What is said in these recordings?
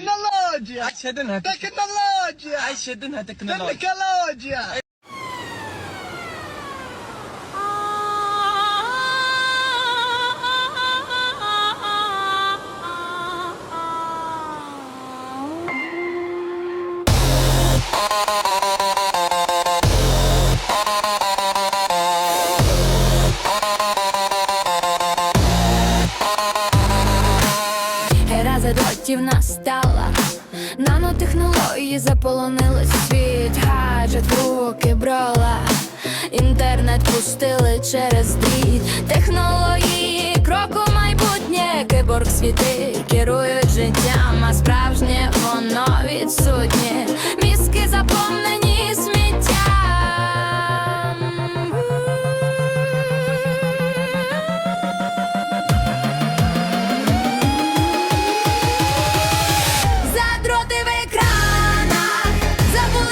tecnologia. Ai, cheio de é tecnologia. Ai. É tecnologia. Задротів настала, нанотехнології заполонили світ, гаджет руки брола, інтернет пустили через дріт, технології, крок у майбутнє, киборг світи керують життям, а справжнє воно відсутнє, мізки заповнені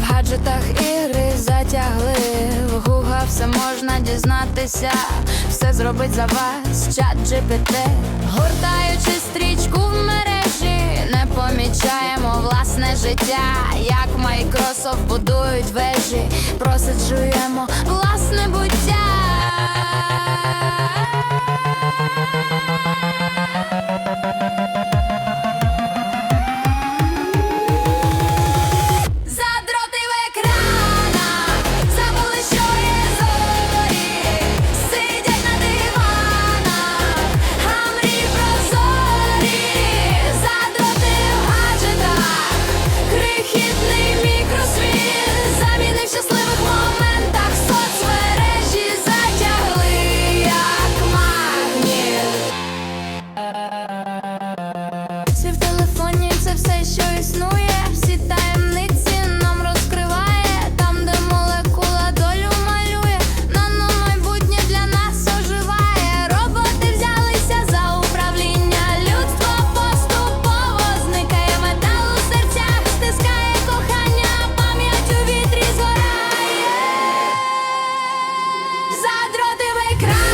в гаджетах ігри затягли, в гуга все можна дізнатися, все зробить за вас, чат GPT Гортаючи стрічку в мережі, не помічаємо власне життя, як Майкрософт будують вежі, просиджуємо власне у